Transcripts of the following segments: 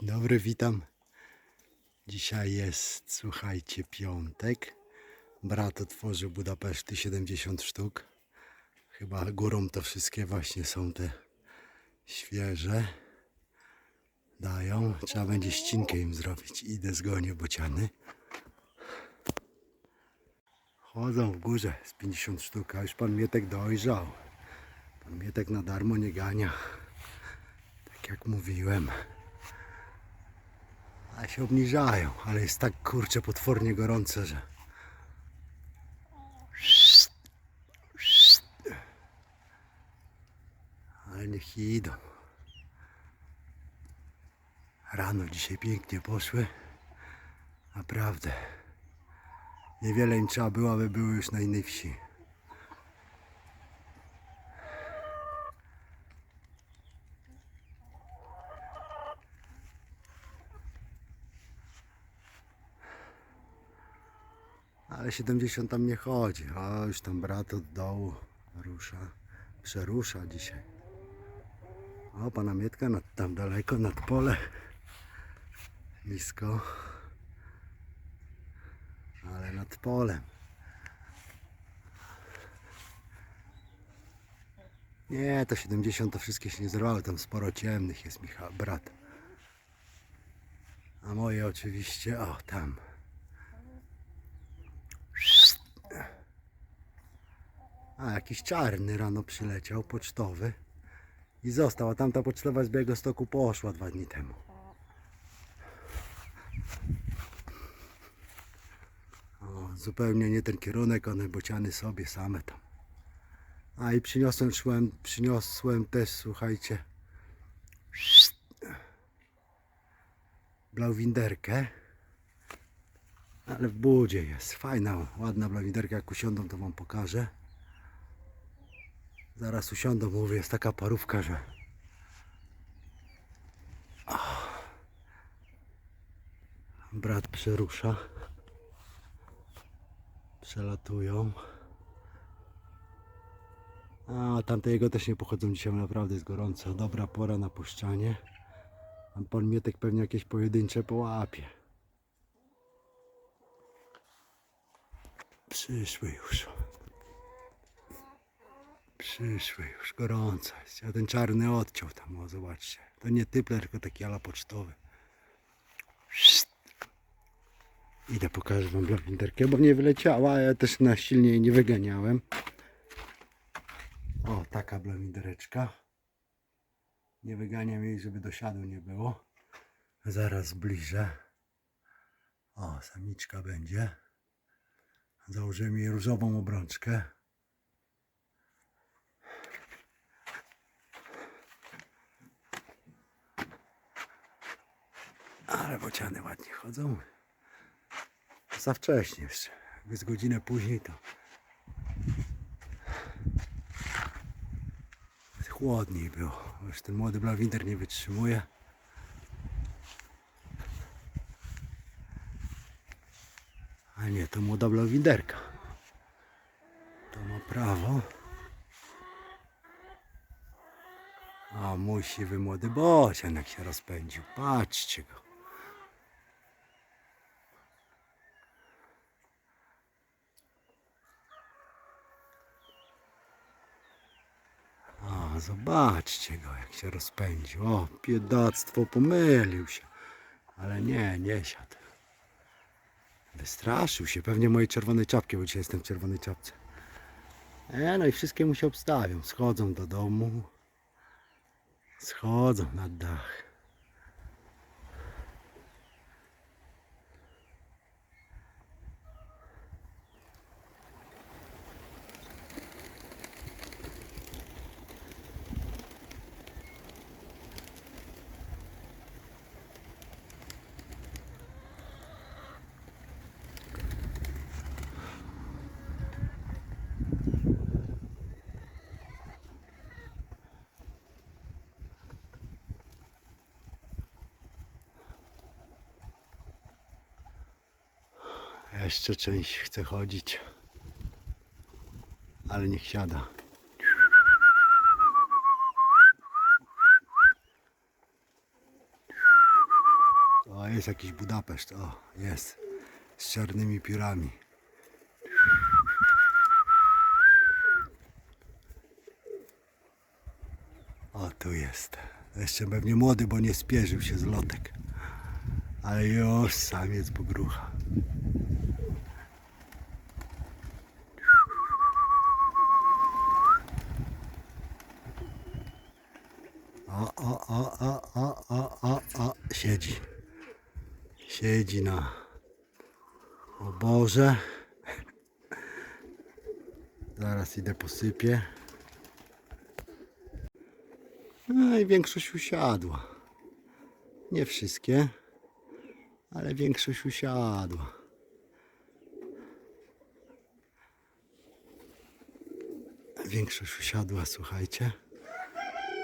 Dzień dobry, witam. Dzisiaj jest, słuchajcie, piątek. Brat otworzył Budapeszty 70 sztuk. Chyba górą to wszystkie właśnie są te świeże. Dają. Trzeba będzie ścinkę im zrobić. Idę zgonię bociany. Chodzą w górze z 50 sztuk, a już pan Mietek dojrzał. Pan Mietek na darmo nie gania. Tak jak mówiłem. A się obniżają, ale jest tak kurczę potwornie gorące, że. Ale niech idą. Rano dzisiaj pięknie poszły. Naprawdę. Niewiele im trzeba było, aby były już na innej wsi. Ale 70 tam nie chodzi. O, już tam brat od dołu rusza. Przerusza dzisiaj. O, pana Mietka nad, tam daleko, nad pole. Nisko. Ale nad polem. Nie, to 70 to wszystkie się nie zerwały. Tam sporo ciemnych jest Michał, brat. A moje oczywiście, o tam. A jakiś czarny rano przyleciał, pocztowy i został, a tamta pocztowa z Białego Stoku poszła dwa dni temu. O, zupełnie nie ten kierunek, one bociany sobie same tam. A i przyniosłem, szłem, przyniosłem też, słuchajcie, blauwinderkę. Ale w budzie jest. Fajna, ładna blawinderka. Jak usiądą, to wam pokażę. Zaraz usiądą, mówię, jest taka parówka, że... Ach. Brat przerusza. Przelatują. A tamte jego też nie pochodzą dzisiaj, naprawdę jest gorąco. Dobra pora na puszczanie. A pan Mietek pewnie jakieś pojedyncze połapie. Przyszły już. Przyszły już, gorąco jest. A ten czarny odciął tam, o zobaczcie. To nie typler, tylko taki ala pocztowy. Idę pokażę wam blawinderkę, bo nie wyleciała, a ja też na silniej nie wyganiałem. O, taka blawindereczka. Nie wyganiam jej, żeby do siadu nie było. Zaraz bliżej. O, samiczka będzie. Założyłem jej różową obrączkę. Ale bociany ładnie chodzą. Za wcześnie jeszcze. Jakby z godzinę później to chłodniej było. Już ten młody blawinter nie wytrzymuje. A nie, to młoda blawinderka. To ma prawo. A mój siwy młody bocian jak się rozpędził. Patrzcie go. A, zobaczcie go jak się rozpędził. O, biedactwo, pomylił się. Ale nie, nie siadł. Wystraszył się, pewnie mojej czerwonej czapki, bo dzisiaj jestem w czerwonej czapce. E, no i wszystkie mu się obstawią. Schodzą do domu. Schodzą na dach. Jeszcze część chce chodzić. Ale niech siada. O, jest jakiś Budapeszt. O, jest. Z czarnymi piórami. O, tu jest. Jeszcze pewnie młody, bo nie spierzył się z lotek. Ale już samiec pogrucha. O, o, o, o, o, o, o, o, siedzi. Siedzi na oborze. Zaraz idę posypię. No i większość usiadła. Nie wszystkie, ale większość usiadła. Większość usiadła, słuchajcie.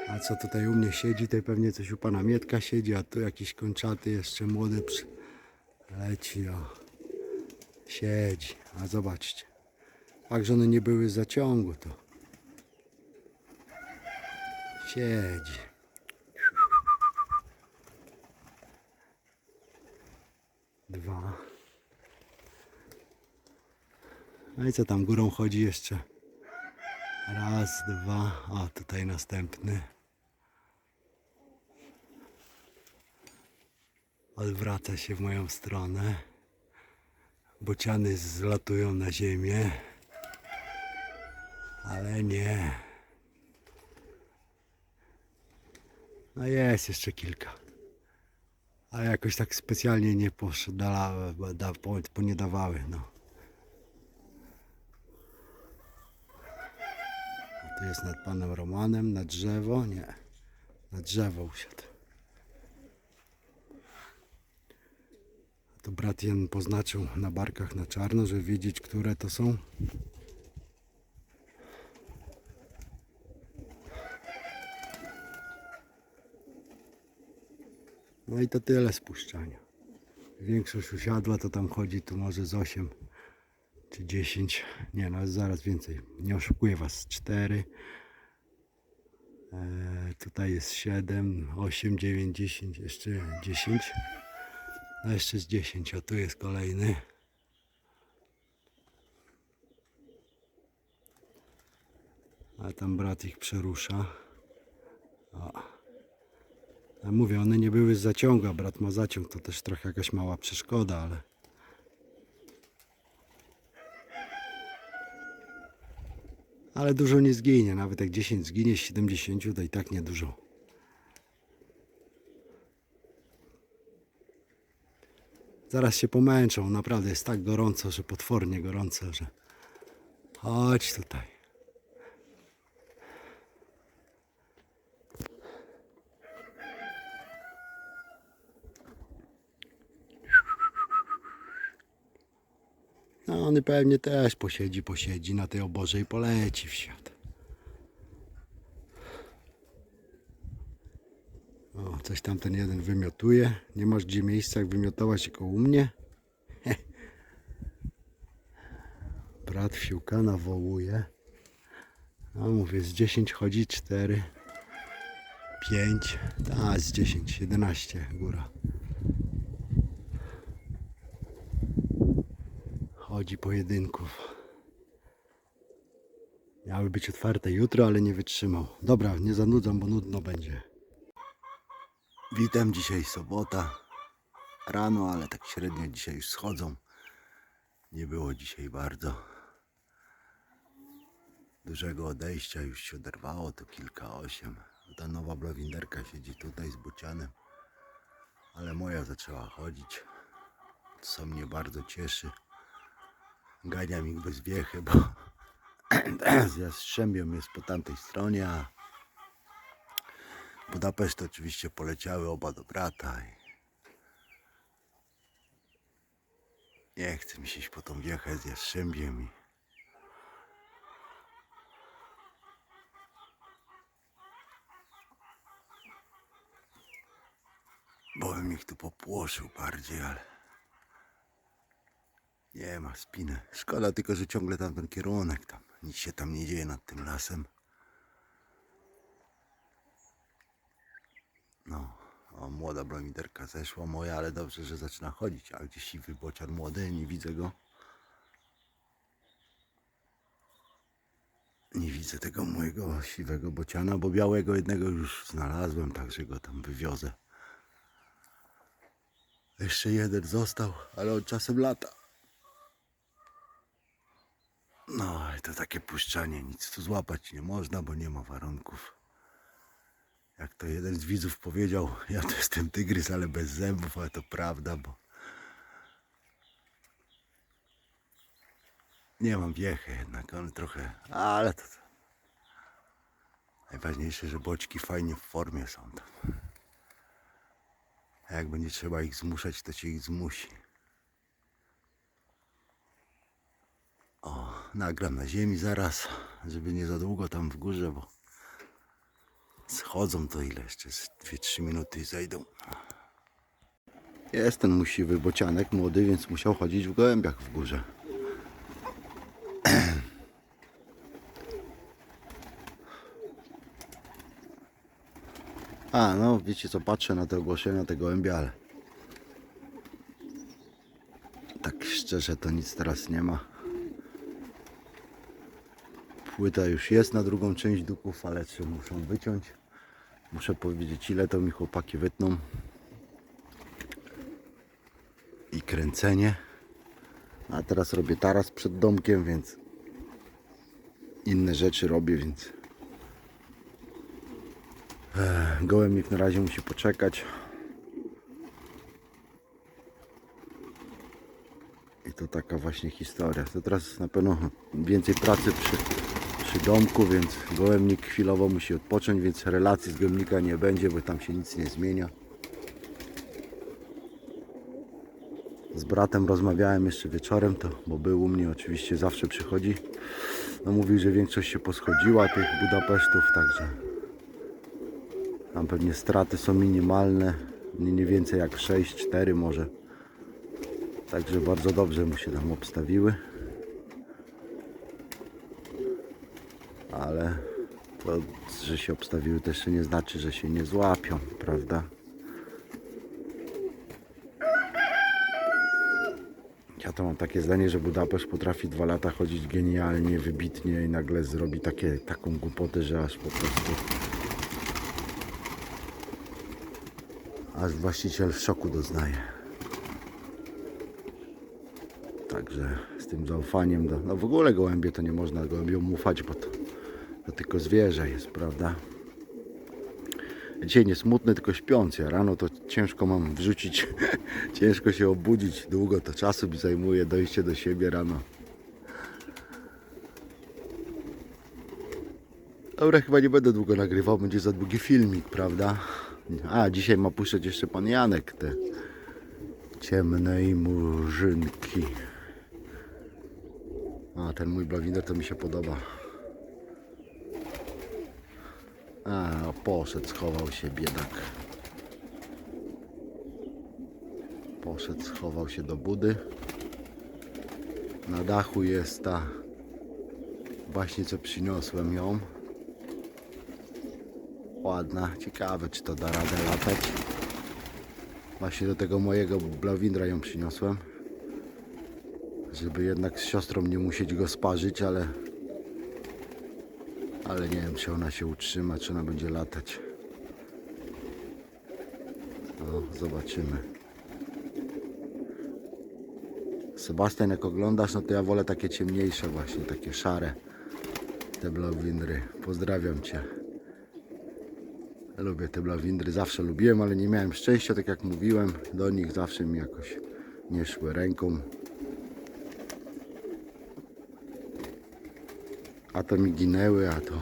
A co tutaj u mnie siedzi, to pewnie coś u pana Mietka siedzi, a tu jakiś kończaty jeszcze młody przy... leci, o. Siedzi, a zobaczcie. Fakt, że one nie były z zaciągu, to siedzi. Dwa. No i co tam górą chodzi jeszcze? Raz, dwa, a tutaj następny. Odwraca się w moją stronę. Bociany zlatują na ziemię. Ale nie. No jest jeszcze kilka. Ale jakoś tak specjalnie nie poszedala, da, po, po nie dawały, no. Tu jest nad panem Romanem, na drzewo, nie. Na drzewo usiadł. To brat Jan poznaczył na barkach na czarno, żeby wiedzieć, które to są. No i to tyle spuszczania. Większość usiadła, to tam chodzi tu może z 8 czy 10, nie no zaraz więcej, nie oszukuję was, 4, e, tutaj jest 7, 8, 9, 10, jeszcze 10, no jeszcze z 10, a tu jest kolejny. A tam brat ich przerusza. O. Ja mówię, one nie były z zaciągu, a brat ma zaciąg, to też trochę jakaś mała przeszkoda, ale Ale dużo nie zginie, nawet jak 10 zginie z 70 to i tak nie Zaraz się pomęczą, naprawdę jest tak gorąco, że potwornie gorąco, że chodź tutaj. No on pewnie też posiedzi, posiedzi na tej oborze i poleci w świat. O, coś tam ten jeden wymiotuje. Nie masz gdzie miejsca jak wymiotować tylko u mnie. Brat wsiłka nawołuje. No mówię, z 10 chodzi 4, 5, a z 10, 11 góra. chodzi pojedynków. Miały być otwarte jutro, ale nie wytrzymał. Dobra, nie zanudzam, bo nudno będzie. Witam, dzisiaj sobota. Rano, ale tak średnio dzisiaj już schodzą. Nie było dzisiaj bardzo dużego odejścia, już się oderwało, to kilka osiem. Ta nowa blowinderka siedzi tutaj z bucianem, ale moja zaczęła chodzić, co mnie bardzo cieszy. Ganiam ich bez wiechy, bo z Jastrzębiem jest po tamtej stronie, a Budapeszt oczywiście poleciały oba do brata i nie chce mi się iść po tą wiechę z Jastrzębiem i bo bym ich tu popłoszył bardziej, ale nie ma spiny. Szkoda tylko, że ciągle tam ten kierunek tam. Nic się tam nie dzieje nad tym lasem. No, O, młoda blomiterka zeszła moja, ale dobrze, że zaczyna chodzić. A gdzie siwy bocian młody? Nie widzę go. Nie widzę tego mojego siwego bociana, bo białego jednego już znalazłem, także go tam wywiozę. Jeszcze jeden został, ale on czasem lata. No i to takie puszczanie, nic tu złapać nie można, bo nie ma warunków. Jak to jeden z widzów powiedział, ja to jestem tygrys, ale bez zębów, ale to prawda, bo nie mam wiechy jednak, on trochę, ale to. Najważniejsze, że boczki fajnie w formie są tam. A jak będzie trzeba ich zmuszać, to się ich zmusi. O, nagram na ziemi zaraz, żeby nie za długo tam w górze, bo schodzą to ile jeszcze? z 2-3 minuty i zejdą. Jest ten musiwy bocianek młody, więc musiał chodzić w gołębiach w górze. A, no wiecie co, patrzę na te ogłoszenia, te gołębie, ale tak szczerze to nic teraz nie ma. Płyta już jest na drugą część duków, ale czy muszą wyciąć. Muszę powiedzieć ile to mi chłopaki wytną. I kręcenie. A teraz robię taras przed domkiem, więc inne rzeczy robię, więc Ech, gołębnik na razie musi poczekać. I to taka właśnie historia. To teraz na pewno więcej pracy przy, przy domku, więc gołębnik chwilowo musi odpocząć, więc relacji z gołębnika nie będzie, bo tam się nic nie zmienia. Z bratem rozmawiałem jeszcze wieczorem, to, bo był u mnie oczywiście zawsze przychodzi. No mówił, że większość się poschodziła tych Budapesztów, także tam pewnie straty są minimalne, nie, więcej jak 6-4 może. Także bardzo dobrze mu się tam obstawiły. Ale to, że się obstawiły też nie znaczy, że się nie złapią, prawda? Ja to mam takie zdanie, że Budapeszt potrafi dwa lata chodzić genialnie, wybitnie i nagle zrobi takie, taką głupotę, że aż po prostu aż właściciel w szoku doznaje. Także z tym zaufaniem do, no w ogóle gołębie to nie można gołębiom ufać, bo to, to tylko zwierzę jest, prawda? Dzisiaj nie smutny, tylko śpiący, rano to ciężko mam wrzucić, ciężko się obudzić, długo to czasu mi zajmuje dojście do siebie rano. Dobra, chyba nie będę długo nagrywał, będzie za długi filmik, prawda? A, dzisiaj ma puszczać jeszcze pan Janek te ciemnej murzynki. A, ten mój blawiner to mi się podoba. A, poszedł, schował się biedak. Poszedł, schował się do budy. Na dachu jest ta właśnie co przyniosłem ją. Ładna, ciekawe czy to da radę latać. Właśnie do tego mojego blawindra ją przyniosłem. Żeby jednak z siostrą nie musieć go sparzyć, ale ale nie wiem czy ona się utrzyma, czy ona będzie latać. No, zobaczymy. Sebastian, jak oglądasz, no to ja wolę takie ciemniejsze właśnie, takie szare. Te blawindry. Pozdrawiam Cię. Lubię te blawindry, zawsze lubiłem, ale nie miałem szczęścia, tak jak mówiłem. Do nich zawsze mi jakoś nie szły ręką. A to mi ginęły, a to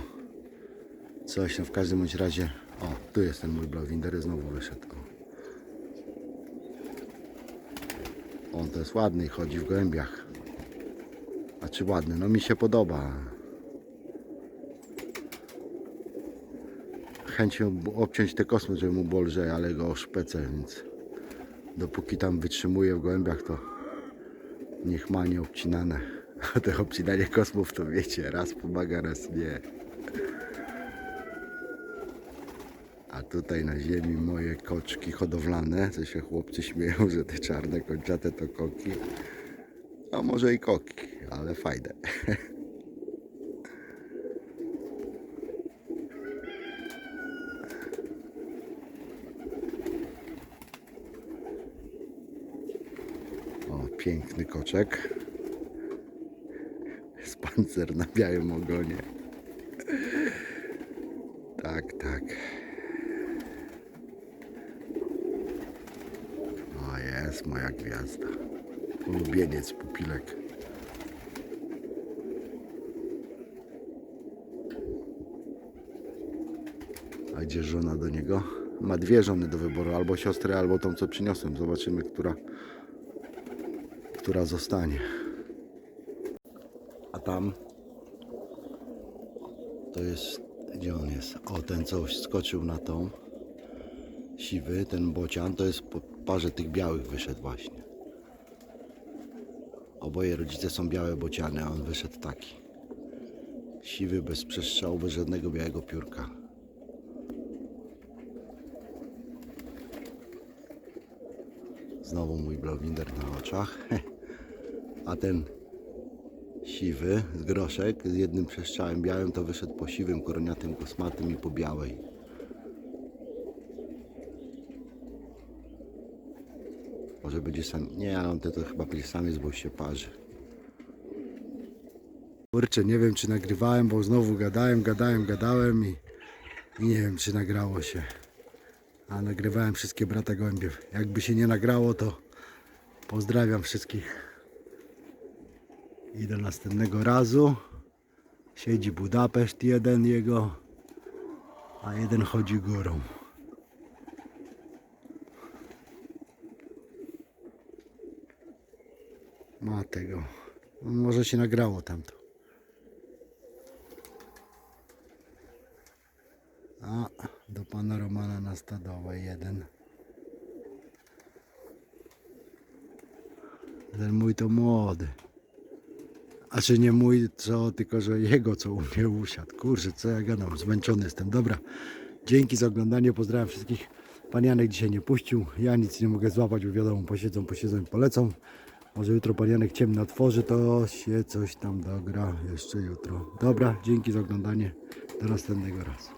coś. No w każdym bądź razie. O, tu jest ten mój blawinder, znowu wyszedł. On to jest ładny i chodzi w gołębiach. A czy ładny? No mi się podoba. chęcią obciąć te kosmy, żeby mu było lżej, ale go oszpecę, więc dopóki tam wytrzymuje w gołębiach, to niech ma nie te obcinanie kosmów to wiecie, raz pomaga, raz nie. A tutaj na ziemi moje koczki hodowlane, co się chłopcy śmieją, że te czarne kończate to koki. A może i koki, ale fajne. O, piękny koczek. Pancer na białym ogonie. Tak, tak. O, jest moja gwiazda. Ulubieniec pupilek. A gdzie żona do niego? Ma dwie żony do wyboru, albo siostrę, albo tą, co przyniosłem. Zobaczymy, która, która zostanie. Tam to jest, gdzie on jest? O, ten co skoczył na tą siwy, ten bocian, to jest po parze tych białych wyszedł właśnie. Oboje rodzice są białe bociany, a on wyszedł taki. Siwy, bez przestrzału, bez żadnego białego piórka. Znowu mój blowinder na oczach. A ten siwy z groszek z jednym przestrzałem białym to wyszedł po siwym, koroniatym, kosmatym i po białej. Może będzie sam. Nie, ale on to, to chyba będzie samiec, bo się parzy. Kurczę, nie wiem czy nagrywałem, bo znowu gadałem, gadałem, gadałem i, i nie wiem czy nagrało się. A nagrywałem wszystkie brata gołębie. Jakby się nie nagrało, to pozdrawiam wszystkich. I do następnego razu. Siedzi Budapeszt jeden jego, a jeden chodzi górą. Ma tego. Może się nagrało tamto. A do pana Romana na jeden. Ten mój to młody. A czy nie mój, co, tylko że jego, co u mnie usiadł. Kurczę, co ja gadam, zmęczony jestem. Dobra, dzięki za oglądanie, pozdrawiam wszystkich. Pan Janek dzisiaj nie puścił, ja nic nie mogę złapać, bo wiadomo, posiedzą, posiedzą i polecą. Może jutro pan Janek ciemno otworzy, to się coś tam dogra jeszcze jutro. Dobra, dzięki za oglądanie, do następnego razu.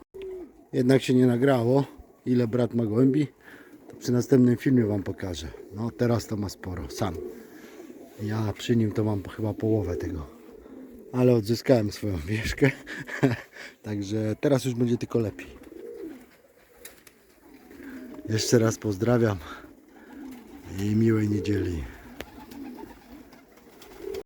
Jednak się nie nagrało, ile brat ma gołębi, to przy następnym filmie wam pokażę. No teraz to ma sporo, sam. Ja przy nim to mam chyba połowę tego. Ale odzyskałem swoją wieżkę. Także teraz już będzie tylko lepiej. Jeszcze raz pozdrawiam i miłej niedzieli.